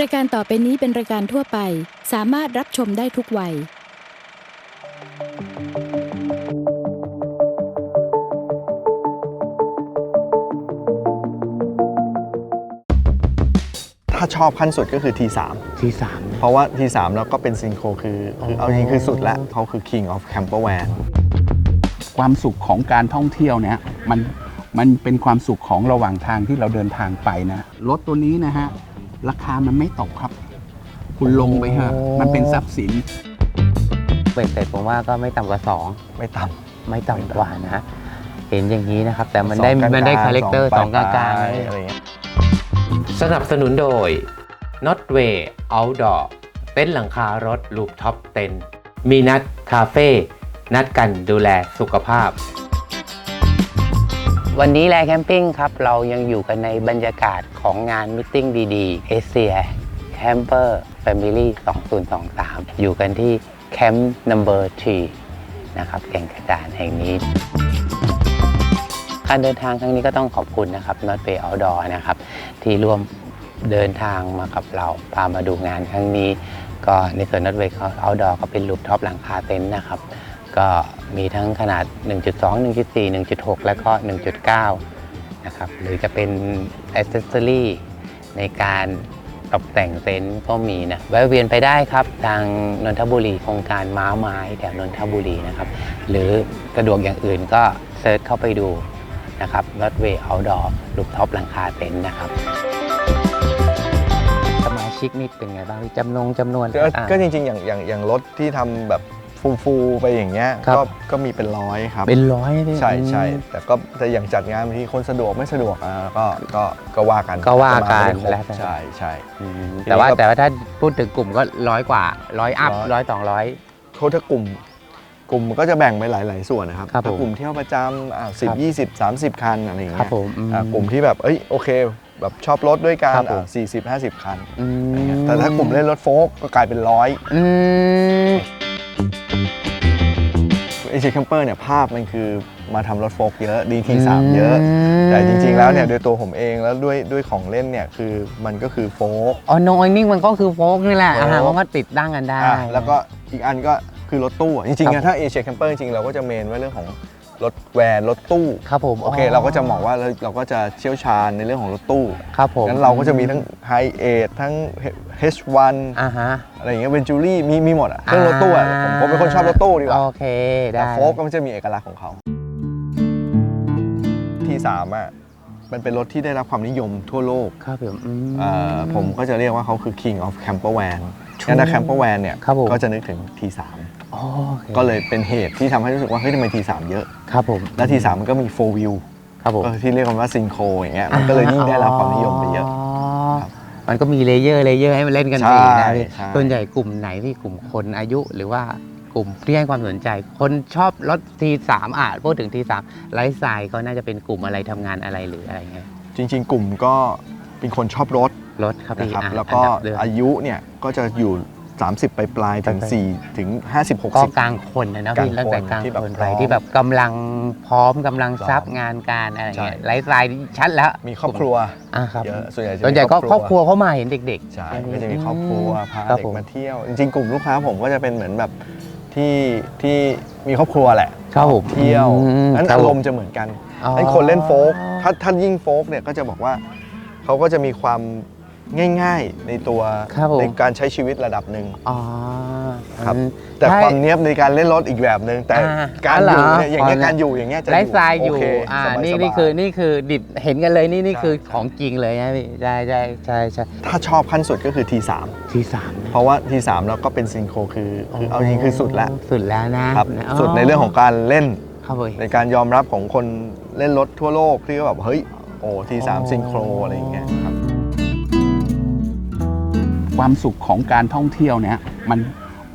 รายการต่อไปนี้เป็นรายการทั่วไป สามารถรับชมได้ทุกวัย ถ้าชอบขั้นสุดก็คือ T3 ที่สามเพราะว่า T3 แล้วก็เป็นซิงโครคือคือเอาจริงๆคือสุดแล้วเขาคือ King of Campervan ความสุขของการท่องเที่ยวเนี่ยมันมันเป็นความสุขของระหว่างทางที่เราเดินทางไปนะรถตัวนี้นะฮะ ราคามันไม่ตกครับ คุณลงไปเถอะมันเป็นทรัพย์สินเบ็ดเสร็จผมว่าก็ไม่ต่ำกว่าสองไม่ต่ไม่ต่ำกว่านะฮะเห็นอย่างนี้นะครับ แต่ำมันได้สองกลงๆมันได้คาแรคเตอร์สองกลางปๆยๆอะไรเงี้ย สนับสนุนโดย Notway Outdoor เต็นท์หลังคารถลูปท็อปเต็นมีนัดคาเฟ่นัดกันดูแลสุขภาพ วันนี้แลแคมปิ้งครับ เรายังอยู่กันในบรรยากาศของงานมิทติ้งดีๆเอเชียแคมเปอร์แฟมิลี่2023 อยู่กันที่แคมป์นัมเบอร์3นะครับแก่งกระจานแห่งนี้ การเดินทางครั้งนี้ก็ต้องขอบคุณนะครับ Not Way Outdoor นะครับ ที่ร่วมเดินทางมากับเรา พามาดูงานครั้งนี้ ก็ในส่วน Not Way Outdoor ก็เป็นลูปท็อปหลังคาเต็นท์นะครับ ก็มีทั้งขนาด 1.2 1.4 1.6 แล้วก็ 1.9 นะครับ หรือจะเป็นอ c เซสซอรี่ในการตกแต่งเต็นท์ก็มีนะแวะเวียนไปได้ครับ ทางนนทบุรีโครงการม้าไม้แถวนนทบุรีนะครับ หรือสะดวกอย่างอื่นก็เซิร์ชเข้าไปดูนะครับรถเวย์เอาดอร์ลูปท็อปหลังคาเต็นท์นะครับ สมาชิกนี่เป็นไงบ้างจำนงจำนวนก็อ่าก็จริงๆ อย่างอย่างอย่างรถที่ทำแบบ ฟูลๆไปอย่างเงี้ยครับ ก็ก็มีเป็นร้อยครับ เป็นร้อยเลยใช่ใช่อืมแต่ก็แต่อย่างจัดงานบางทีคนสะดวกไม่สะดวกอะก็ก็ก็ว่ากันก็ว่ากันจะมไม่ได้ครบแล้วแต่ ใช่ใช่ อืมทีนี้แต่ว่าก็แต่ว่าถ้าพูดถึงกลุ่มก็ร้อยกว่าร้อยอัพร้อยร้อยสองร้อย เขาถ้ากลุ่ม กลุ่มก็จะแบ่งไปหลาย ๆ ส่วนนะครับครับถ้าผมกลุ่มเที่ยวประจำอ่าสิบครับ ยี่สิบสามสิบคันอะไรอย่างคเงี้รับยผมอืมอ่ากลุ่มที่แบบเอ้ยโอเค แบบชอบรถด้วยกันครับผม สี่สิบห้าสิบคัน อือะไรมเงี้ยแต่ถ้ากลุ่มเล่นรถโฟล์กก็กลายเป็นร้อย อืม เอเชียแคมเปอร์เนี่ยภาพมันคือมาทำรถโฟล์กเยอะ DT3 เยอะแต่จริงๆแล้วเนี่ยโดยตัวผมเองแล้วด้วยด้วยของเล่นเนี่ยคือมันก็คือโฟล์ก อ๋อโนอยนิ่งมันก็คือโฟกนี่แหละโฟล์กอาหารมันก็ติดตั้งกันได้ อะแล้วก็อีกอันก็คือรถตู้อะจริงๆครัอะบ ถ้าเอเชียแคมเปอร์จริงๆเราก็จะเมนไว้เรื่องของ รถแวนรถตู้ครับผมโอเค เราก็จะมองว่าเราเราก็จะเชี่ยวชาญในเรื่องของรถตู้ครับผมงั้นเราก็จะมีทั้งไฮเอททั้ง H1 อ่าฮะอะไรอย่างเงี้ยเวนจูรี่มีมีหมดอะเครื่องรถตู้อะผมผมเป็นคนชอบรถตู้ดีกว่าโอเคได้แต่โฟล์กก็มันจะมีเอกลักษณ์ของเขาที่สามอะมันเป็นรถที่ได้รับความนิยมทั่วโลกครับผมอืมอ่าผมก็จะเรียกว่าเขาคือ King of Camper Van งั้นถ้า Camper Van เนี่ยครับผมก็จะนึกถึง T3 โอเคก็เลยเป็นเหตุที่ทำให้รู้สึกว่าเฮ้ยทำไม T3 เยอะ ครับผมและ T3 มันก็มี4 wheel ครับผมก็ที่เรียกกันว่า Synchro อย่างเงี้ยมันก็เลยยิ่งได้รับความนิยมไปเยอะ ครับมันก็มีเลเยอร์เลเยอร์ให้มันเล่นกันใช่ไปนะพี่ใช่ ส่วนใหญ่กลุ่มไหนพี่กลุ่มคนอายุหรือว่ากลุ่มที่ให้ความสนใจ คนชอบรถทีสามอะพูดถึงทีสามไลฟ์สไตล์ก็น่าจะเป็นกลุ่มอะไรทำงานอะไรหรืออะไรเงี้ยจริง ๆ กลุ่มก็เป็นคนชอบรถรถครับนะพี่ครับอะแล้วก็นดับเดิมอายุเนี่ยก็จะอยู่ 30 ไปปลายๆถึงไป4ถึง 50 ก็60 กลางคนนะนะพี่กลางคนตั้งแต่กลางที่แบบคนพไปร้อมที่แบบกำลังพร้อมกำลังพร้อมซับงานการอะไรเงี้ยใช่ไลฟ์สไตล์ชัดแล้วมีครอบครัวอะครับเยอะส่วนใหญ่จะส่วนใหญ่ก็ครอบครัวเข้ามาเห็นเด็กๆใช่ไหก็จะมีครอบครัวพาครับเด็กผม มาเที่ยว จริงๆ กลุ่มลูกค้าผมก็จะเป็นเหมือนแบบที่ที่มีครอบครัวแหละครับผมเที่ยวอืมนั้นครับอาผมรมณ์จะเหมือนกัน อ๋อนั้นคนเล่นโฟล์กถ้าถ้ายิ่งโฟล์กเนี่ยก็จะบอกว่าเขาก็จะมีความ ง่าย ๆ ในตัวครับผม ในการใช้ชีวิตระดับหนึ่งอ๋อครับ อืมแต่ใช่ความเนี้ยบในการเล่นรถอีกแบบหนึ่งแต่อ่าการอ๋ออเหรอยู่เนี่ยอย่างเงี้ยอ๋อ การอยู่อย่างเงี้ยจะไลฟ์สไตล์อยู่ โเคอ่า สบายๆ นี่นี่คือ นี่คือดิบ เห็นกันเลย นี่ นี่ใช่คือของจริงเลยนะพี่ใช่ใช่ใช่ใช่ถ้าชอบขั้นสุดก็คือ T3 ที่สามเพราะว่า T3 แล้วก็เป็นซิงโครคือคือเอาจริงๆคือสุดแล้วสุดแล้วนะครับอ๋อสุดในเรื่องของการเล่น ครับผม ในการยอมรับของคนเล่นรถทั่วโลกที่ก็แบบ เฮ้ย โอ้ทีสามอ๋อซิงโครอะไรอย่างเงี้ยครับ ความสุขของการท่องเที่ยวเนี่ยมัน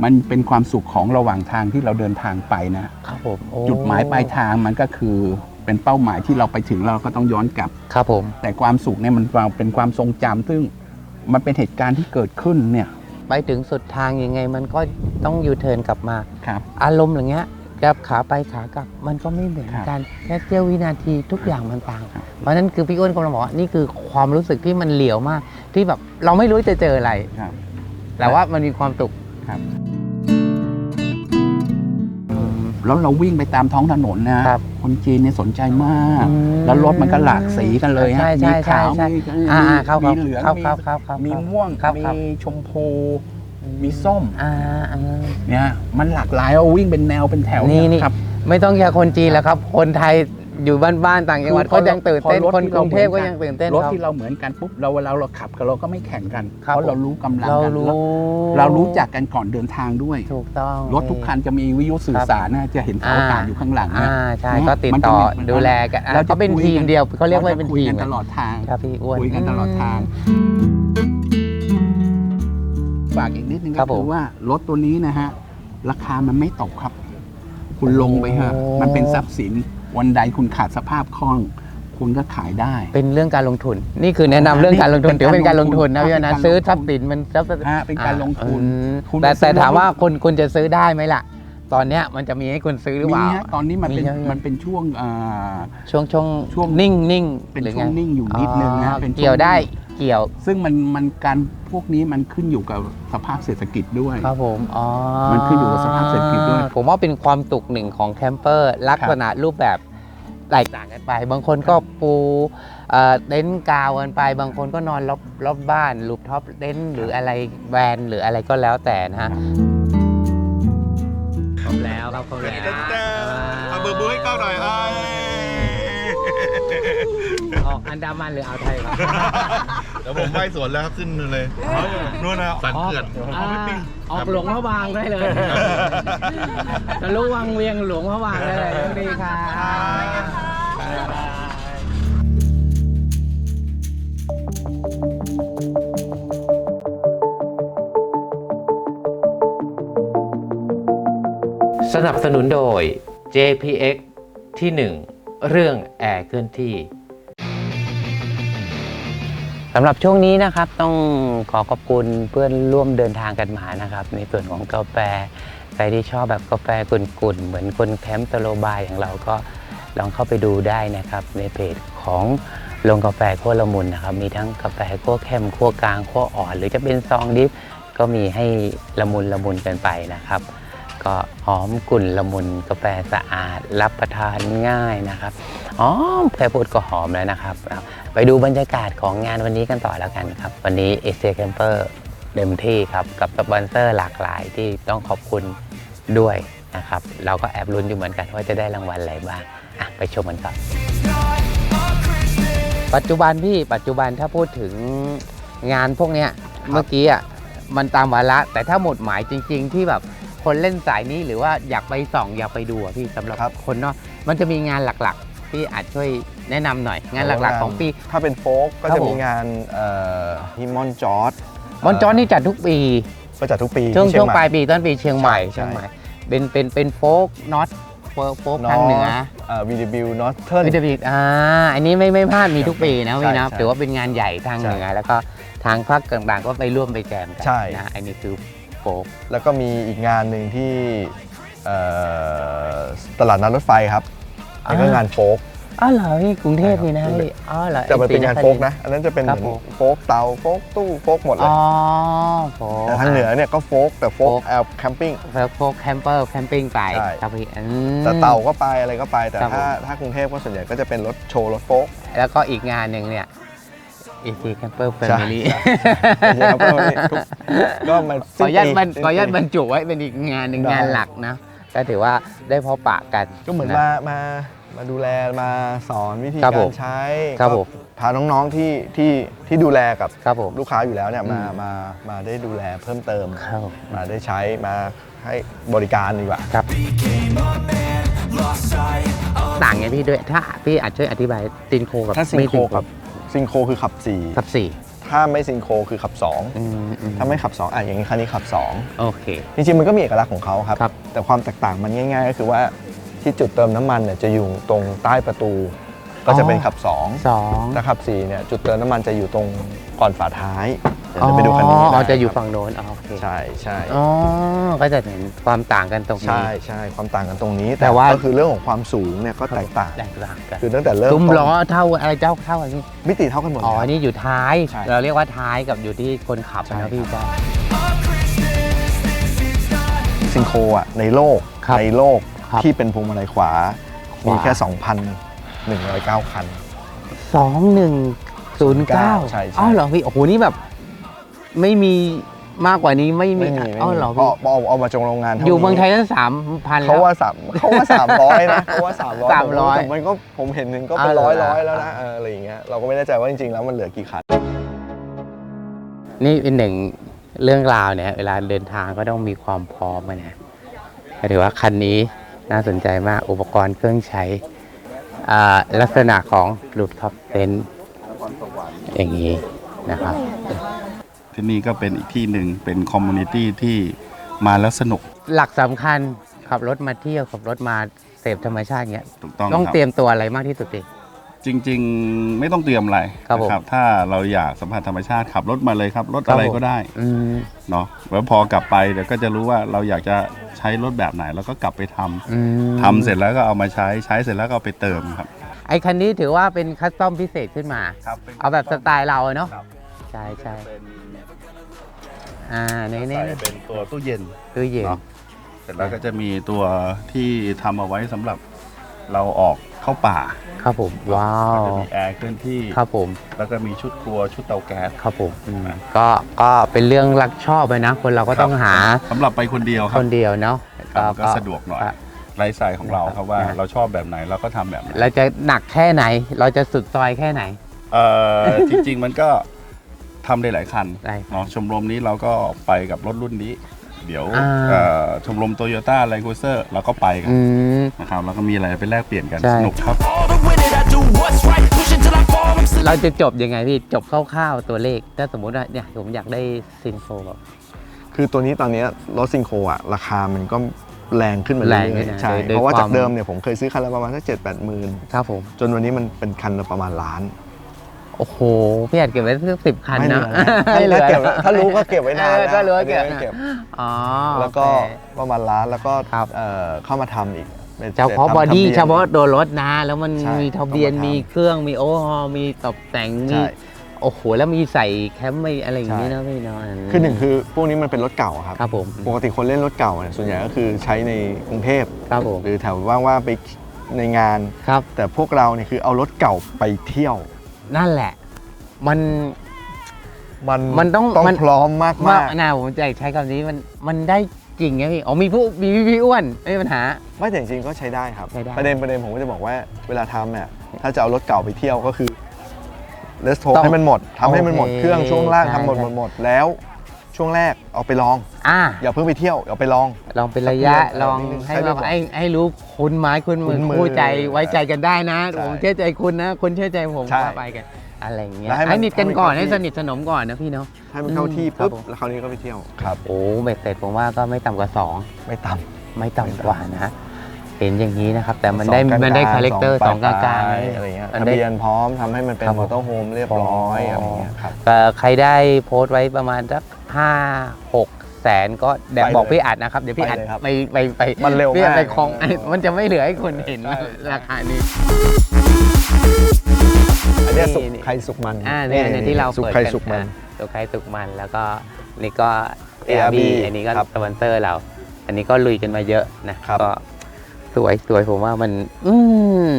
มันเป็นความสุขของระหว่างทางที่เราเดินทางไปนะครับผมโอ้จุดหมายปลายทางมันก็คือเป็นเป้าหมายที่เราไปถึงแล้วเราก็ต้องย้อนกลับ ครับผม แต่ความสุขเนี่ยมันเป็นความทรงจำซึ่งมันเป็นเหตุการณ์ที่เกิดขึ้นเนี่ยไปถึงสุดทางยังไงมันก็ต้องยูเทิร์นกลับมา ครับ อารมณ์อย่างเงี้ย กับขาไปขากลับมันก็ไม่เหมือนครับกันแค่เสี้ยววินาทีทุกอย่างมันต่างครับเพราะฉะนั้นคือพี่อ้วนกำลังบอกว่านี่คือความรู้สึกที่มันเหลียวมากทที่แบบเราไม่รู้จะเจออะไรครับแต่ว่ามันมีความสุขครับแล้วเราวิ่งไปตามท้องถนนนะครับคนจีนเนี่ยสนใจมากอืมแล้วรถมันก็หลากสีกันเลยฮะใช่ใช่มีขาวใช่มีใช่อ่าอ่าครับมีเหลืองครับมีครับครับครับมีม่วงครับมีครับชมพู มีส้มอ่าอ่าเนี่ยมันหลากหลายเอาวิ่งเป็นแนวเป็นแถวนี่นี่ครับ ไม่ต้องแค่คนจีนแล้วครับ คนไทยอยู่บ้านๆต่างจังหวัดคือพอก็ยังตื่นเต้นพอรถคนที่กเรารุงเทพเหมืก็อนกันยังตื่นเต้นรถครับที่เราเหมือนกันปุ๊บเราเวลาเราขับกันเราก็ไม่แข่งกันครับเพราะเรารู้กำลังเรากันรู้แล้วเรารู้จักกันก่อนเดินทางด้วยถูกต้องรถทุกคันจะมีวิทยุสื่อสารนะจะเห็นเสาอากาศอยู่ข้างหลังอ่านะใช่นะก็ติดมันจะต่อมีดูแลกันอะเราจะเขาเป็นคุยทีมกันเดียวเขาเรียกว่าเป็นคุยทีมกันตลอดทางครับพี่อ้วนคุยกันตลอดทาง ฝากอีกนิดนึงครัก็บผม คือว่ารถตัวนี้นะฮะ ราคามันไม่ตกครับ คุณลงไปเถอะโอ้มันเป็นทรัพย์สินวันใดคุณขาดสภาพคล่อง คุณก็ขายได้ เป็นเรื่องการลงทุน นี่คือแนะนำอ่าเรื่องการลงทุนนี่ถือว่าเป็นการลงทุนนะเป็นพี่การนะลงทุนซื้อทรัพย์สินมันทรัพย์ฮะเป็นการลงทุนอืมคุณแต่ไปซื้แต่อถามว่ารถคุณคุณจะซื้อได้ไหมล่ะ ตอนเนี้ยมันจะมีให้คุณซื้อหรือเปมีล่าฮะตอนนี้มันเป็นมีเยอะ มันเป็นช่วงอ่า ช่วงช่วงช่วง นิ่งนิ่งเป็นหรือช่วงไนิ่งอยู่นิดนึงนะอ๋อเป็นช่วงเกี่ยวได้ เกี่ยว ซึ่งมันมันการพวกนี้มันขึ้นอยู่กับสภาพเศรษฐกิจด้วย ครับผมอ๋อมันขึ้นอยู่กับสภาพเศรษฐกิจด้วยผมว่าเป็นความสุขหนึ่งของแคมเปอร์ลักษณะรูปแบบแตกต่างกันไป บางคนก็ปูเอ่อเต็นท์กาวกันไป บางคนก็นอนรอบรอบบ้านรูปท็อปเต็นท์หรืออะไรแวนหรืออะไรก็แล้วแต่นะฮะครบแล้วครับครบแล้วเอาเบอร์บูให้ก้าวหน่อยไอ้ ออกอันดามันหรืออ่าวไทยครับเดี๋ยวผมไหว้สวนแล้วครับขึ้นเลยนู่นนะสันเขื่อนออกออกหลวงพระบางได้เลยทะลุวังเวียงหลวงพระบางได้เลยโชคดีค่ะสนับสนุนโดย JPX ที่ 1 เรื่องแอร์เคลื่อนที่สำหรับช่วงนี้นะครับต้องขอขอบคุณเพื่อนร่วมเดินทางกันมานะครับ ในส่วนของกาแฟใครที่ชอบแบบกาแฟกุ่นๆ เหมือนคนแคมป์สโลบายอย่างเราก็ลองเข้าไปดูได้นะครับ ในเพจของโรงกาแฟขั้วละมุนนะครับ มีทั้งกาแฟขั้วเข้มขั้วกลางขั้วอ่อน หรือจะเป็นซองดิฟก็มีให้ละมุนละมุนกันไปนะครับ ก็หอมกลุ่นละมุนกาแฟสะอาด รับประทานง่ายนะครับอ๋อแค่พูดก็หอมแล้วนะครับ ไปดูบรรยากาศของงานวันนี้กันต่อแล้วกันครับ วันนี้เอเ a แคมเปอร์เต็มที่ครับ กับสปอนเซอร์หลากหลายที่ต้องขอบคุณด้วยนะครับ เราก็แอบลุ้นอยู่เหมือนกันว่าจะได้รางวัลอะไรบ้างอะไปชมกันครับ ปัจจุบันพี่ปัจจุบันถ้าพูดถึงงานพวกเนี้ยเมื่อกี้อะมันตามวาระแต่ถ้าหมดหมายจริง ๆ ที่แบบคนเล่นสายนี้หรือว่าอยากไปส่องอยากไปดูอะพี่สำหรับครับ คนเนาะมันจะมีงานหลัก ๆที่อาจช่วยแนะนำหน่อย งานหลักๆของปี ถ้าเป็นโฟกก็ครับจะผม มีงานเอ่อที่มอนจอร์ดมอนจอนนี่จัดทุกปี ก็จัดทุกปีช่วงที่เชีช่ยวงใหม่ปลายปีต้นปีเชียงใหม่ใช่ เชียงใหม่เป็นเป็นเป็นโฟกน็อตโฟกทางเหนือเอ่อ VW Northern วิทยาอ่าอันนี้ไม่ไม่พลาดมีทุกปีนะพี่นะใช่ถือว่าเป็นงานใหญ่ทางใช่เหนือแล้วก็ทางภาคกลางๆก็ไปร่วมไปแจมกัใช่ นะอันนี้คือโฟก แล้วก็มีอีกงานหนึ่งที่เอ่อตลาดนัดรถไฟครับ อันนี้ก็อ่างงานโฟกอ๋อเหรอพี่กรุงเทพนี่นะใช่ครับพี่อ๋อเหรอแต่มันเป็นงานไอ้โฟปีกนะ อันนั้นจะเป็นเหครัมืบอนผมโฟกเตาโฟกตู้โฟกหมดเลยอ๋อโฟกแต่ทางเหนือเนี่ยก็โฟกแต่โฟกโฟกแอลแคมปิ้งโฟกแคมเปอร์แคมปิ้งไปใช่ครับพี่อืมแต่เตาก็ไปอะไรก็ไปแต่ครับถ้าผมถ้ากรุงเทพก็ส่วนใหญ่ก็จะเป็นรถโชว์รถโฟกแล้วก็อีกงานหนึ่งเนี่ย AC Camper ใช่ Family ใช่ครับก็ทุกก็มาขออนุญาตสิ้บรรปีขออนุญาตบรรจุไว้เป็นอีกงานหนึ่งได้งานหลักนะก็ถือว่าได้พบปะกันก็เหมือนะมามา มาดูแลมาสอนวิธีครับกาผรมใช้ครับก็ผมพาน้องๆที่ที่ที่ดูแลกับครับผมลูกค้าอยู่แล้วเนี่ยมาอืมมามาได้ดูแลเพิ่มเติมครับมาได้ใช้มาให้บริการดีกว่า ครับ ต่างไงพี่ด้วย ถ้าพี่อาจช่วยอธิบายซินโคกับถ้าซิงไม่โคกับซิงโคคือขับ กับสี่4 ถ้าไม่ซิงโคคือขับ อืมอื2ถ้าไม่ขับ 2 อะอย่างนี้คันนี้ขับโอเค2จริงๆมันก็มีเอกลักษณ์ของเขาครับ ครับแต่ความแตกต่างมันง่าย ๆ ก็คือว่า ที่จุดเติมน้ำมันเนี่ยจะอยู่ตรงใต้ประตู ก็จะเป็นขับ2สอง ถ้าขับ4เนี่ยจุดเติมน้ำมันจะอยู่ตรงก่อนฝาท้ายดี๋ยวจะไปดูคันนี้อ๋อ ได้จะอยู่ฝั่งโน้นอ๋อโอเคใช่ใช่ อ๋อ ก็จะเห็นความต่างกันตรงนี้ ใช่ใช่ความต่างกันตรงนี้แต่ว่า ก็คือเรื่องของความสูงเนี่ยก็แตกต่าง แตกต่างกันคือตั้งแต่เริ่มซุ้มต้นล้อเท่าอะไรเจ้าเท่าอันนี้มิติเท่ากันหมดอ๋อเลยครับนี่อยู่ท้าย ใช่ เราเรียกว่าท้ายกับอยู่ที่คนขับใช่นะพี่ครับจ้า ซิงโครอะในโลกครับ ในโลก ครับที่เป็นพวงมาลัยขวา ขวามี มีแค่ 2,109 คัน สองหนึ่งศูนย์เก้าใช่ใช่อ๋อเหรอพี่โอ้โหนี่แบบ ไม่มีมากกว่านี้ไม่มีไม่มีไม่อ๋อมีเหรอเพราะพี่เอาเอามาจงโรงงานท่าอยู่เมืองไทยนี้ตั้งสามพันแล้วเขาว่าสามเขาว่าสามร้อยนะเขาว่าสามร้อย300แต่มันก็ผมเห็นหนึ่งก็เป็นอ๋อเหรร้ออยร้อยแล้วนะเอออะไรอย่างเงี้ยเราก็ไม่แน่ใจว่าจริงๆแล้วมันเหลือกี่คัน นี่เป็นหนึ่งเรื่องราวเนี่ย เวลาเดินทางก็ต้องมีความพร้อมอะนะถือว่าคันนี้ น่าสนใจมากอุปกรณ์เครื่องใช้อ่าลักษณะของรูปท็อปเต็นอย่างนี้นะครับ ที่นี่ก็เป็นอีกที่หนึ่งเป็นคอมมูนิตี้ที่มาแล้วสนุก หลักสำคัญขับรถมาเที่ยวขับรถมาเสพธรรมชาติเงี้ย ถูกต้องต้องครับ เตรียมตัวอะไรมากที่สุดดิ จริง ๆ ไม่ต้องเตรียมอะไรครับผมนะถ้าเราอยากสัมผัสธรรมชาติขับรถมาเลยครับ รถอะไรก็ได้อืมเนาะแล้วพอกลับไปเดี๋ยวก็จะรู้ว่าเราอยากจะใช้รถแบบไหนเราก็กลับไปทำอืมทำเสร็จแล้วก็เอามาใช้ใช้เสร็จแล้วก็เอาไปเติมครับ ไอคันนี้ถือว่าเป็นคัสตอมพิเศษขึ้นมา ครับเอาแบบสไตล์เราอะเนาะครับใช่ใช่อ่าในใส่นี้เป็นตัวตู้เย็น ตู้เย็น เนาะ เสร็จแล้วก็จะมีตัวที่ทำเอาไว้สำหรับ เราออกเข้าป่าครับผมว้าก็วจะมีแอร์เคลื่อนที่ครับผม แล้วก็มีชุดครัวชุดเตาแก๊สครับผมอืมก็ก็เป็นเรื่องรักชอบไปนะ คนเราก็ต้องหาสำหรับไปคนเดียวคครับนเดียวเนาะครับก็สะดวกหน่อยก็ไลฟ์สไตล์ของเราครับว่านะเราชอบแบบไหนเราก็ทำแบบนั้นเราจะหนักแค่ไหน เราจะสุดซอยแค่ไหนเอ่อจริง ๆ มันก็ทำได้หลายคันหลายคันเนาะชมรมนี้เราก็ไปกับรถรุ่นนี้ เดี๋ยวอ่า เอ่อชมรมโตโยต้าแลนด์ครูเซอร์เราก็ไปกันอืม นะครับแล้วก็มีอะไรไปแลกเปลี่ยนกันใช่ สนุกครับ All to win it, I do what's right, push until I fall. I'm still เราจะจบยังไงพี่จบคร่าวๆตัวเลข ถ้าสมมุติว่าเนี่ยผมอยากได้ซินโฟแบบคือตัวนี้ตอนนี้รถซิงโครอะราคามันก็แรงขึ้นมาแรเรื่งขึ้อยนนะๆใช่โดยเพราะว่าความจากเดิมเนี่ยผมเคยซื้อคันละประมาณสักเจ็ดแปดหมื่นครับผม จนวันนี้มันเป็นคันละประมาณล้าน โอ้โหพี่อาจเก็บไว้สักสิบคันไม่นะเหลือแล้วถ้าเก็บแล้วถ้ารู้ก็เก็บไว้นานเออนะถ้ารู้ก็เก็บอันนี้ไม่เก็บอ๋อแล้วก็โอเคประมาณล้านแล้วก็ครับเอ่อเข้ามาทำอีกป็นเฉพาะทำบอดี้ทะบียนเฉพาะตัวรถนะแล้วมันใช่มีทะเบียนต้องมาทำมีเครื่องมีโอเวอร์ฮอลมีตกแต่งมีใช่โอ้โหแล้วมีใส่แคมป์ไม่อะไรอย่างนี้ใช่นะพี่เนาะคือหนึ่งคือพวกนี้มันเป็นรถเก่าครับครับผมปกติคนเล่นรถเก่าเนี่ยส่วนใหญ่ก็คือใช้ในกรุงเทพครับผมหรือแถวว่างๆไปในงานครับแต่พวกเราเนี่ยคือเอารถเก่าไปเที่ยว นั่นแหละ มันมันมันต้องต้องมัน พร้อมมากมากมากนะผมจะใช้คำนี้มันมันได้จริงไงพี่อ๋อมีผู้มีพี่อ้วนไม่มีปัญหา ไม่แต่จริงๆก็ใช้ได้ครับ ใช้ได้ ประเด็นประเด็นผมก็จะบอกว่าเวลาทำเนี่ยถ้าจะเอารถเก่าไปเที่ยวก็คือเลสโทต้องให้มันหมดทำให้มันหมดโอเคเครื่องช่วงล่างใช่ทำหมดใช่หมดหมดแล้ว ช่วงแรกเอาไปลอง อ่าอย่าเพิ่งไปเที่ยวเอาไปลอง ลองเป็นระยะเออลองนิดนึงให้ใช้ได้เราหมดให้ให้รู้คุณไม้คุณมืคุ้อนมือคู่ใจไว้ใจกันได้นะใช่ผมเชื่อใจคุณนะคุณเชื่อใจผมใช่ก็ไปกัน อะไรอย่างเงี้ยแล้วให้มันให้นิดกันก่อนให้มันให้สนิทสนมก่อนนะพี่เนาะ ให้มันเข้าที่อืมครับปุ๊บผม แล้วคราวนี้ก็ไปเที่ยว ครับ โอ้เบ็ดเสร็จผมว่าก็ไม่ต่ำกว่าสอง ไม่ต่ ไม่ต่ำกว่านะ เห็นอย่างนี้นะครับ แต่ำมันได้สองกลงๆมันได้คาแรคเตอร์สองกลางปๆยๆอะไรเงี้ยมันทะได้ เบียนพร้อมทำให้มันเป็นครับผม มอเตอร์โฮมเรียบร้อยอะไรเงี้ยครับ เอ่อใครได้โพสต์ไว้ประมาณสัก ห้าหกแสนก็แดบไปเลยบอกพี่อัดนะครับ เดี๋ยวพี่อัดไปเลยครับไปไปไปมันเร็วพี่อัดมากไปคลองมันจะไม่เหลือให้คนเห็นใช่ราคานี้อันเนี้ยสุกนี่ใครสุกมันอ่าเนี่ยเนี่ยที่เราสุกเปิดใครกันสุกมันอะสุกใครสุกมันแล้วก็นี่ก็ ARB ARB อันนี้ก็ครับสปอนเซอร์เรา อันนี้ก็ลุยกันมาเยอะนะครับก็สวยสวยผมว่ามัน อืม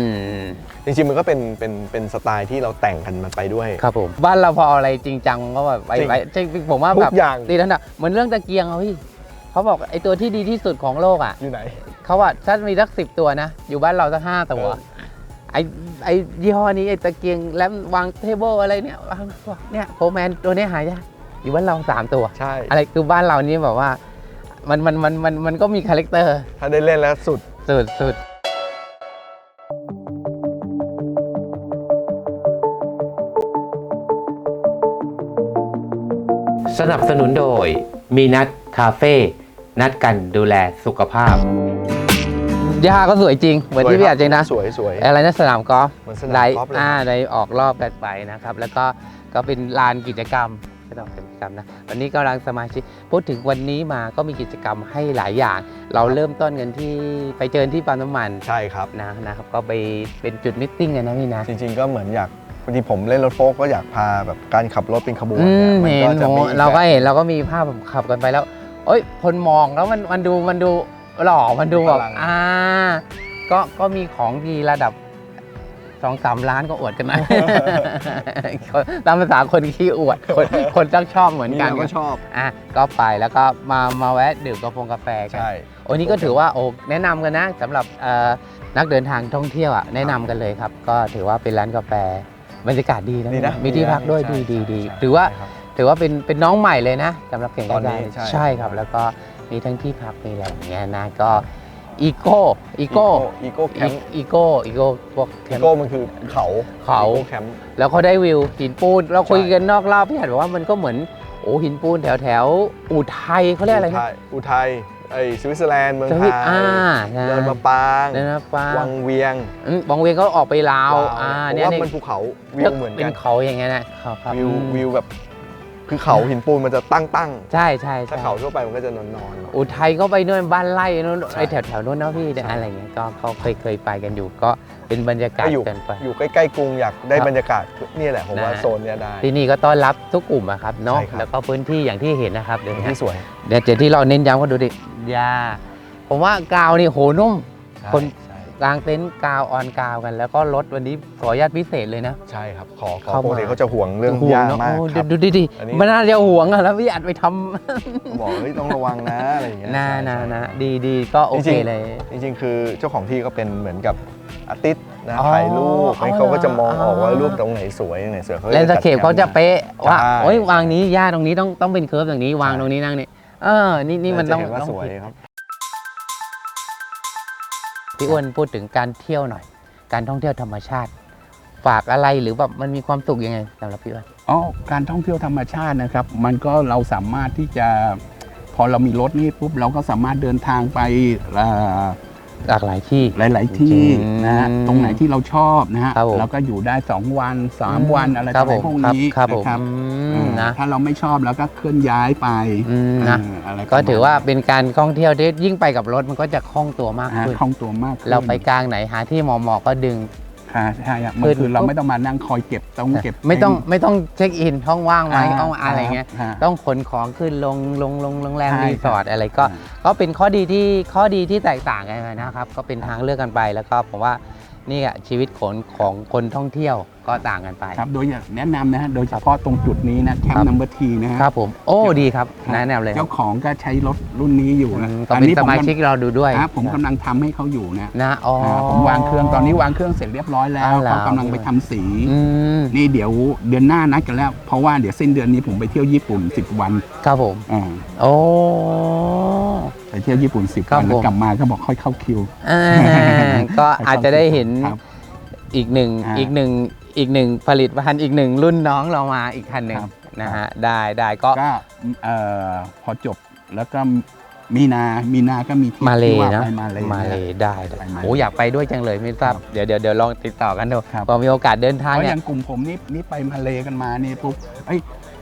จริงๆมันก็เป็นเป็นเป็นสไตล์ที่เราแต่งกันมันไปด้วย ครับผมบ้านเราพออะไรจริงจังก็แบบไปจริงไปจริงผมว่าทุแบบกอย่าง ดีแล้วนะเหมือนเรื่องตะเกียงอะพี่เขาบอกไอตัวที่ดีที่สุดของโลกอะอยู่ไหน เขาว่าถ้ามีสักสิบตัวนะ อยู่บ้านเราสักห้าตัวเออ ไอไอยี่ห้อนี้ไอตะเกียงแลมวางเทเบิลอะไรเนี่ยวางตัวเนี่ยโฟแมนตัวเนี้ยหายากอยู่บ้านเราสามตัว ใช่ อะไรคือบ้านเรานี่แบบว่า มันมันมันมันมันก็มีคาแรคเตอร์ถ้าได้เล่นแล้วสุด สุดสุด สนับสนุนโดย มีนัดคาเฟ่นัดกันดูแลสุขภาพย่าก็สวยจริง เหมือนที่พี่อาจริงนะ สวยสวย อะไรนะสนามกอล์ฟเหมือนสนามได้กอล์ฟเลย อ่าได้ออกรอบกันไปนะครับ แล้วก็ก็เป็นลานกิจกรรมไม่ต้องเป็นกิจกรรมนะ วันนี้กำลังสมาชิก พูดถึงวันนี้มาก็มีกิจกรรมให้หลายอย่าง เราเริ่มต้นกันที่ไปเจอที่ปั๊มน้ำมันใช่ครับ นะนะครับ ก็ไปเป็นจุดมิทติ้งกันนะพี่นะ จริงๆก็เหมือนอยากบางทีผมเล่นรถโฟล์กก็อยากพาแบบการขับรถเป็นขบวนอืเนี่ยมมันเห็นก็จะโหมีเราก็เห็นเราก็มีภาพแบบขับกันไปแล้ว เอ้ยคนมองแล้วมันมันดูมันดูหล่อมันดูแบบอ่าก็ก็มีของดีระดับสองสามล้านก็อวดกันนะ ตามภาษาคนขี้อวด คนคนต้องชอบเหมือนนี่กันเราก็ชอบอะก็ไปแล้วก็มามาแวะดื่มกาแฟกาแฟกัน ใช่ โอ้นี่ก็ถือว่าโอ้แนะนำกันนะสำหรับเอ่อนักเดินทางท่องเที่ยวอะแนะนำกันเลยครับ ก็ถือว่าเป็นร้านกาแฟ บรรยากาศดีนะดีนะมีที่พักด้วยใช่ดีดีดีใช่ถือว่าใช่ครับ ถือว่าเป็นเป็นน้องใหม่เลยนะสำหรับเก่งตอนกานี้แฟใช่ ใช่ครับ แล้วก็มีทั้งที่พักมีอะไรอย่างเงี้ยนะก็อีโก้อีโก้ อีโก้แคมป์อีโก้อีโก้พวกแคอีมป์ โก้มันคือเขาเขา อีโก้แคมป์ แล้วเขาได้วิวหินปูน เราคุยใช่ กันนอกรอบพี่หัดบอกว่ามันก็เหมือนโอ้หินปูนแถวแถวๆอุทัยเขาเรียกอะไรอุนะทัยอุทัย ไอ้สวิตเซอร์แลนด์เมืองสไทวิยตอ่าใช่เดินมาปางเดินมาปางวังเวียงอืมบางเวียนก็ออกไปลาวอ่าเพเนี่ยราะว่าเนี่ยมันภูเขาวิวเหมือนเป็กันนเขาอย่างเงี้ยนะเขาครับวิวอืมวิวแบบคือเขาหินปูนมันจะตั้งตั้งใช่ใช่ๆถ้าใช่เขาทั่วไปมันก็จะนอนนอนๆอุทัยก็ไปนู่นบ้านไร่นู่นใช่ไอแถวแถวๆนู้นนะพี่ใช่อะไรเงี้ยก็เขาเคยเคยไปกันอยู่ก็ เป็นบรรยากาศก็อยู่กันไป อยู่ใกล้ๆกรุงอยากได้ครับบรรยากาศนี่แหละผมว่านะ โซนเนี้ยได้ ที่นี่ก็ต้อนรับทุกกลุ่มอะครับเนาะใช่ครับ แล้วก็พื้นที่อย่างที่เห็นนะครับเดี๋ยวที่สวยเดี๋ยวเดี๋ยวที่เราเน้นย้ำก็ดูดิยาผมว่ากาวนี่โหนุ่ม คน ใช่กลางเต็นท์กาวออนกาวกัน แล้วก็รถวันนี้ขออนุญาตพิเศษเลยนะ ใช่ครับขอขอเข้ามา ปกติเขาจะห่วงเรื่องห่วงยาเนอะมากโอ้ครับ ดูดิดิอันนี้ มันน่าจะห่วงอะแล้วพี่อัดไปทำบอกเฮ้ยต้องระวังนะอะไรอย่างเงี้ยนาใช่นาใช่ นะดีดีก็โอเคจริงๆ เลย จริงๆ คือเจ้าของที่ก็เป็นเหมือนกับ อาร์ติสต์นะอ๋อถ่ายรูปอ๋อเขาก็จะมองออกว่าอ๋อรูปตรงไหนสวยตรงไหนสวยเลนสเคปเขาจะเป๊ะว่าใช่โอ้ยวางนี้ย่าตรงนี้ต้องต้องเป็นเคิร์ฟอย่างนี้วางตรงนี้นั่งนี่เออนี่นี่มันต้องจะเห็ว่าต้องสวยผิดครับ พี่อ้วนพูดถึงการเที่ยวหน่อย การท่องเที่ยวธรรมชาติ ฝากอะไรหรือแบบมันมีความสุขยังไงสำหรับพี่อ้วน อ๋อการท่องเที่ยวธรรมชาตินะครับ มันก็เราสามารถที่จะพอเรามีรถนี่ปุ๊บเราก็สามารถเดินทางไปเอ่อ หลากหลายที่ หลาย ๆ ที่อืมนะฮะตรงไหนที่เราชอบนะฮะครับผม เราก็อยู่ได้ 2 วัน 3 วันอะไรครับต่างผมๆพวกนี้ครับผมนะครับอืเอ่มอนะถ้าเราไม่ชอบเราก็เคลื่อนย้ายไปอืมนะ เอ่ออะไรก็ถือว่าประมณเป็นการท่องเที่ยวที่ยิ่งไปกับรถมันก็จะคล่องตัวมากฮะขึ้น คล่องตัวมากขึ้น เราไปกลางไหนหาที่เหมาะๆก็ดึง ค่ะใช่ครับมันคือเราไม่ต้องมานั่งคอยเก็บต้องเก็บ ไม่ต้องไม่ต้องเช็คอินห้องว่างไหมห้องอะไรเงี้ยต้องขนของขึ้นลงลงลงโรงแรมรีสอร์ทอะไรก็ ก็เป็นข้อดีที่ข้อดีที่แตกต่างกันนะครับ ก็เป็นทางเลือกกันไปแล้วก็ผมว่า นี่อะชีวิตของของคนท่องเที่ยวก็ต่างกันไป ครับ โดยอยากแนะนำนะฮะ โดยเฉพาะตรงจุดนี้นะแคมครับป์นัมเบอร์ทีนะฮะ ครับผม โอ้ดีครับครับแนะนำเลยครัเจ้าบของก็ใช้รถรุ่นนี้อยู่อืนะมก็เป็นสผมาชิกเราดูด้วยครับผมกำลังทำให้เขาอยู่นะนะอ๋ออาผมวางเครื่องตอนนี้วางเครื่องเสร็จเรียบร้อยแล้วอ้าวเหรอ เขากำลังไปทำสี อืมนี่เดี๋ยวเดือนหน้านัดกันแล้ว เพราะว่าเดี๋ยวสิ้นเดือนนี้ผมไปเที่ยวญี่ปุ่น 10 วันครับผม อ่าโอ้ ไปเที่ยวญี่ปุ่น10ครับวันแล้ผวมกลับมาก็บอกค่อยเข้าคิวอ่าก็อาจจะได้เห็นครับอีกหนึ่งอ่าอีกหนึ่งอีกหนึ่งผลิตภัณฑ์อีกหนึ่งรุ่นน้องเรามาอีกคันหนึ่งครับนะฮะได้ได้ก็ก็เอ่อพอจบแล้วก็มีนา มีนาก็มีที่มาเลที่ว่านะไปมาเลยมาเลได้ได้ไปมาเลโอ้อยากไปด้วยจังเลยไม่ทราบครับเดี๋ยวเดี๋ยวเดี๋ยวลองติดต่อกันดูครับพอมีโอกาสเดินทางเพราะอเนี่ยย่างกลุ่มผมนี่นี่ไปมาเลกันมานี่ปุ๊บ เอ้ย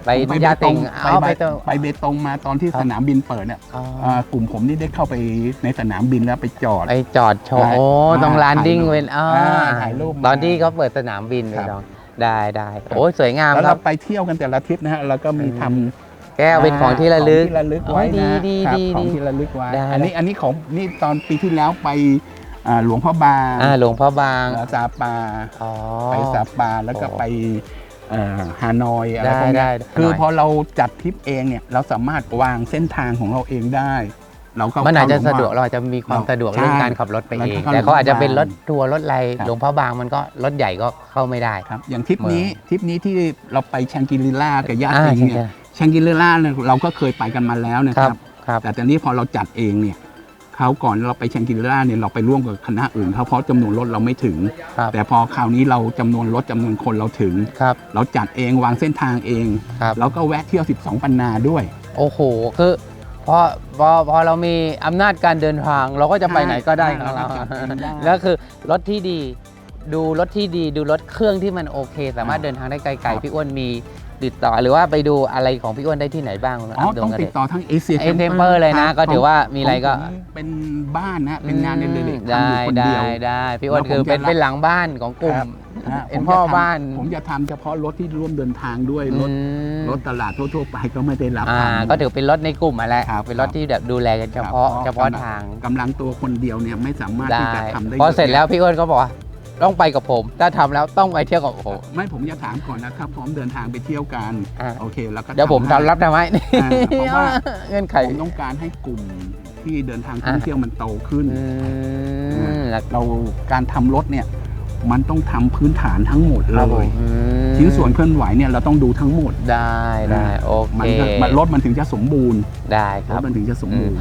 ไปผมยาติงไปเอาไปไปเบตตรงงไปเบตงมาตอนที่ครับสนามบินเปิดเนี่ยอ๋อเอ่อกลุ่มผมนี่ได้เข้าไปในสนามบินแล้วไปจอด ไปจอดโชว์ได้โอ้ต้องอ่าลานดิ้งถ่ายรูปเว้นอ่าอ่าถ่ายรูปมาตอนที่เขาเปิดสนามบินไปครับ ลองได้ได้โอ้ยสวยงามแล้วครัเราบ ไปเที่ยวกันแต่ละทริปนะฮะแล้วก็มีทำแก้วเป็นของที่ระลึก ของที่ระลึกไว้โอ้ยดีนะดีครับดีของดีที่ระลึกไว้ได้ อันนี้อันนี้ของนี่ตอนปีที่แล้วไปอ่าหลวงพ่อบางอ่าหลวงพ่อบาง แล้วซาปา อ๋อ ไปซาปาแล้วก็โอ้ไปเอ่อ ฮานอยอะไรได้พวกได้เนี้ยได้คือหน่อยพอเราจัดทริปเองเนี่ยเราสามารถวางเส้นทางของเราเองได้เราก็มันอาจจะเข้สะดวกหลเราอาจจะมีความเราสะดวกใช่เรื่องการขับรถไปแล้วเองก็แต่เขาอาจจะเป็นรถหลวงพ่อบางทัวร์รถอะไรครับหลวงพ่อบางมันก็รถใหญ่ก็เข้าไม่ได้ครับ อย่างทริปนี้เมืองทริปนี้ที่เราไปชังกิลิล่ากับญาติอ่าเองใช่เนี่ยชังกิลิล่าเนี่ยเราก็เคยไปกันมาแล้วนะคครัรับบครับแต่ตอนนี้พอเราจัดเองเนี่ย เขาวก่อนเราไปชังกิลิล่าเนี่ยเราไปร่วมกับคณะอื่นเขาเพราะจำนวนรถเราไม่ถึง ครับแต่พอคราวนี้เราจำนวนรถจำนวนคนเราถึง ครับ เราจัดเองวางเส้นทางเอง ครับ แล้วก็แวะเที่ยว 12 ปันนาด้วย โอ้โห คือพอพอพอเรามีอำนาจการเดินทาง เราก็จะไปไหนก็ได้ของเราเราก็จัดเองได้แล้วคือรถที่ดี ดูรถที่ดี ดูรถเครื่องที่มันโอเค สามารถเดินทางได้ไกล ครับ ๆ พี่อ้วนมี ติดต่อหรือว่าไปดูอะไรของพี่อ้วนได้ที่ไหนบ้างครับอ๋อดวต้องเกษติดต่อทั้งเอเชียเอเทมเปอร์เลยนะ ก็ถือว่ามีอะไรก็เป็นบ้านนะเป็นงานเด็กๆทำอได้ยู่คนได้เดียวได้พี่อ้วนแล้วผมคือเป็นจะรับเป็นหลังบ้านของกลุ่มนะฮะเป็นผมพ่อจะทำบ้าน ผมจะทำเฉพาะรถที่ร่วมเดินทางด้วยรถอืมรถตลาดทั่วๆไปก็ไม่ได้รับอ่าทำก็ถือเป็นรถในกลุ่มมาแหละครับเป็นรถที่แบบดูแลกันเฉพาะครับเฉพาะกำลังทางกำลังตัวคนเดียวเนี่ยไม่สามารถได้ที่จะทำได้พอเสร็จยะแล้วพี่อ้วนก็บอกว่า ต้องไปกับผม ถ้าทำแล้วต้องไปเที่ยวกับผม ไม่ผมจะถามก่อนนะถ้าพร้อมเดินทางไปเที่ยวกัน อ่า โอเคแล้วก็เดี๋ยวผมให้ทำรับได้ไหมอ่าเพราะว่าเงื่อนไขผมต้องการให้กลุ่มที่เดินทางท่องเที่ยวมันโตขึ้น อืมแล้วเราการทำรถเนี่ย มันต้องทำพื้นฐานทั้งหมดเลครับผมย อืมชิ้นส่วนเคลื่อนไหวเนี่ยเราต้องดูทั้งหมด ได้ได้โอมัเคก็มันรถมันถึงจะสมบูรณ์ได้ครรัถบมันถึงจะสมบูรณ์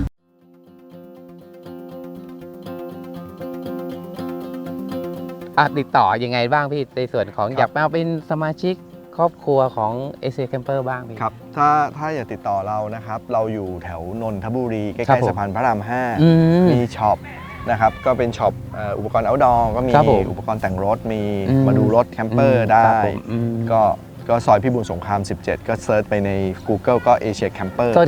อะติดต่อยังไงบ้างพี่ในส่วนของครับอยากมาเป็นสมาชิกครอบครัวของ a อ c a m p e r บ้างพี่ ครับ ถ้าถ้าอยากติดต่อเรานะครับ เราอยู่แถวนนทบุรี ใกครับล้ ผมๆสะพานพระราม อืม5 มีช็อปนะครับ ก็เป็นช็อปเอ่ออุปกรณ์ outdoor ก็มีครับผมอุปกรณ์แต่งรถ มีอืมมาดูรถแคมเปอร์ได้ ครับผมอืม ก็ ก็ซอยพิบูลสงคราม 17 ก็เซิร์ชไปใน Google ก็ Asia Camper ก็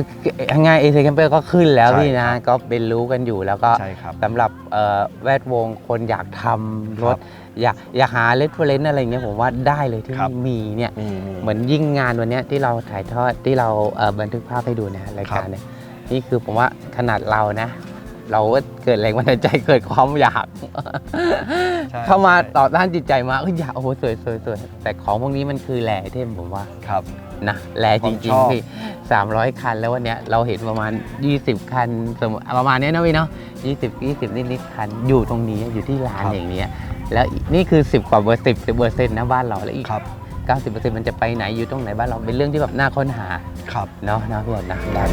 ง่ายเอ c a m p e r ก็ขึ้นแล้วใช่พี่นะครับก็เป็นรู้กันอยู่แล้วก็ใช่ครับสำหรับเอ่อแวดวงคนอยากทำรถครับอยากอยากหาเลฟเฟรนอะไรอย่างเงี้ยผมว่าได้เลยที่ครับ มีเนี่ย มีมี เหมือนยิ่งงานวันเนี้ยที่เราถ่ายทอดที่เราเอ่อบันทึกภาพให้ดูเนะรายการเนี่ยนี่คือผมว่าขนาดเรานะ เราก็เกิดแรงบันดาลใจเกิดความอยาก ใช่เข้ามาใช่ต่อต้านจิตใจมาเอ้ยอยากโอ้โหสวยสวยสวยแต่ของพวกนี้มันคือแหล่เทมผมว่าครับ นะแลจผมริชงอบ ๆพี่สามร้อยคันแล้ววันเนี้ยเราเห็นประมาณ 20 คันสมมุติประมาณเนี้ยนะพี่เนาะ20 20นิดๆคันอยู่ตรงนี้อยู่ที่ร้านอย่างเนี้ยแล้วอีกนี่คือ 10 กว่าเปอร์สิบสิบเปอร์เซ็นต์นะบ้านเราแล้วอีก ครับ90เปอร์เซ็นต์มันจะไปไหนอยู่ตรงไหนบ้านเราเป็นเรื่องที่แบบน่าค้นหา ครับ เนาะนะพี่อันนะได้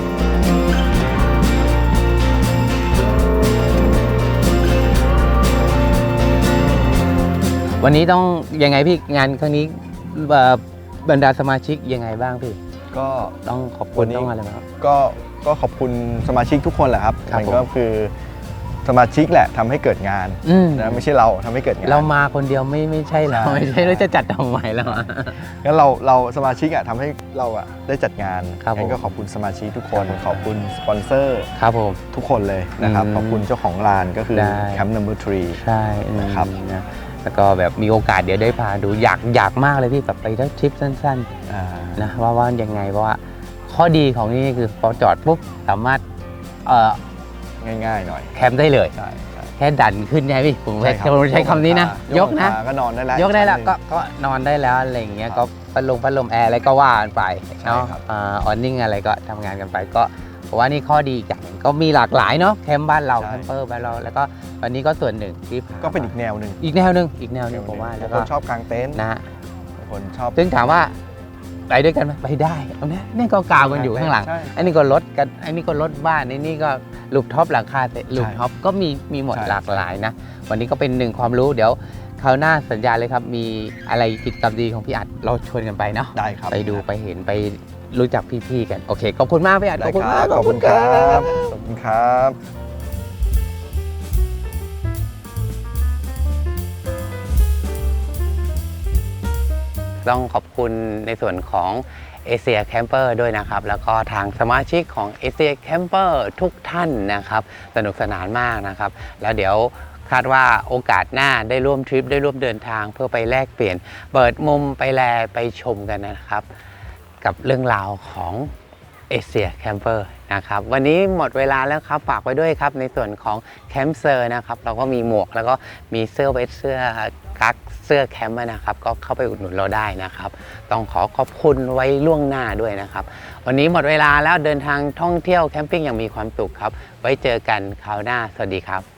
วันนี้ต้องยังไงพี่งานครั้งนี้เอ่อบรรดาสมาชิกยังไงบ้างพี่ ก็ต้องขอบคุวัณนนี้ต้องอะไรไหมครับ ก็ก็ขอบคุณสมาชิกทุกคนแหละครับครับมันผมก็คือสมาชิกแหละทำให้เกิดงานอืมนะไม่ใช่เราทำให้เกิดงาน เรามาคนเดียวไม่ไม่ใช่เราใช่ ไม่ใช่เราจะจัดทำไมแล้วอะ งั้นเราเราสมาชิกอะทำให้เราอะได้จัดงานครับผมงั้นก็ขอบคุณสมาชิกทุกคน ขอบคุณสปอนเซอร์ครับผม ทุกคนเลยนะครับ อืมขอบคุณเจ้าของร้านก็คือได้ แคมป์นัมเบอร์ทรี ใช่อืมนะครับ นะ แล้วก็แบบมีโอกาสเดี๋ยวได้พาดูอยากอยากมากเลยพี่แบบไปได้ทริปสั้นๆนะว่าว่ายังไงเพราะว่าข้อดีของที่นี่คือพอจอดปุ๊บสามารถเอ่อง่ายๆหน่อยแคมป์ได้เลย ใช่ใช่แค่ดันขึ้นใช่ไหมพี่ผมใช่ใช้รับผมใช้คำนี้นะยกนะหลังคาก็นอนได้แล้ว ยกได้แล้วชั้นหก็นึ่งก็นอนได้แล้วอะไรอย่างเงี้ยครัก็บพัดลมพัดลมแอร์อะไรก็ว่ากันไปใช่เนาะครับ อ่าออนนิ่งอะไรก็ทำงานกันไปก็ ผมว่านี่ข้อดีอีกอย่างหนึ่งก็มีหลากหลายเนาะแคมป์บ้านเราแคมเปอร์บ้านเราแล้วก็วันนี้ก็ส่วนหนึ่งที่พาก็เป็นอีกแนวหนึ่งอีกแนวหนึ่งอีกแนวหนึ่งผมว่าแล้วบางก็คนชอบกางเต็นท์นะฮะ บางคนชอบซึ่งถามว่าไปด้วยกันไหมไปได้เอานะนี่ก็กาวกันอยู่ข้างหลังใช่ อันนี้ก็รถกันอันนี้ก็รถบ้านอันนี้ก็ลูปท็อปหลังคาเตะลูปท็อปก็มีมีหมดใช่ หลากหลายนะ วันนี้ก็เป็นหนึ่งความรู้เดี๋ยวคราวหน้าสัญญาเลยครับ มีอะไรกิจกรรมดีของพี่อัดเราชวนกันไปเนาะได้ครับ ไปดูไปเห็นไป รู้จักพี่ๆกัน โอเค ขอบคุณมากพี่อัดได้ขอบคุณคมารักบขอบคุณครับขอบคุณครับต้องขอบคุณในส่วนของเอเชียแคมเปอร์ด้วยนะครับ แล้วก็ทางสมาชิกของเอเชียแคมเปอร์ทุกท่านนะครับ สนุกสนานมากนะครับ แล้วเดี๋ยวคาดว่าโอกาสหน้าได้ร่วมทริปได้ร่วมเดินทางเพื่อไปแลกเปลี่ยน เปิดมุมไปแลไปชมกันนะครับ กับเรื่องราวของเอเชียแคมเปอร์นะครับวันนี้หมดเวลาแล้วครับฝากไว้ด้วยครับในส่วนของแคมเซอร์นะครับเราก็มีหมวกแล้วก็มีเสื้อเวทเสื้อกั๊กเสื้อแคมป์นะครับก็เข้าไปอุดหนุนเราได้นะครับ ต้องขอขอบคุณไว้ล่วงหน้าด้วยนะครับ วันนี้หมดเวลาแล้วเดินทางท่องเที่ยวแคมปิ้งอย่างมีความสุขครับ ไว้เจอกันคราวหน้า สวัสดีครับ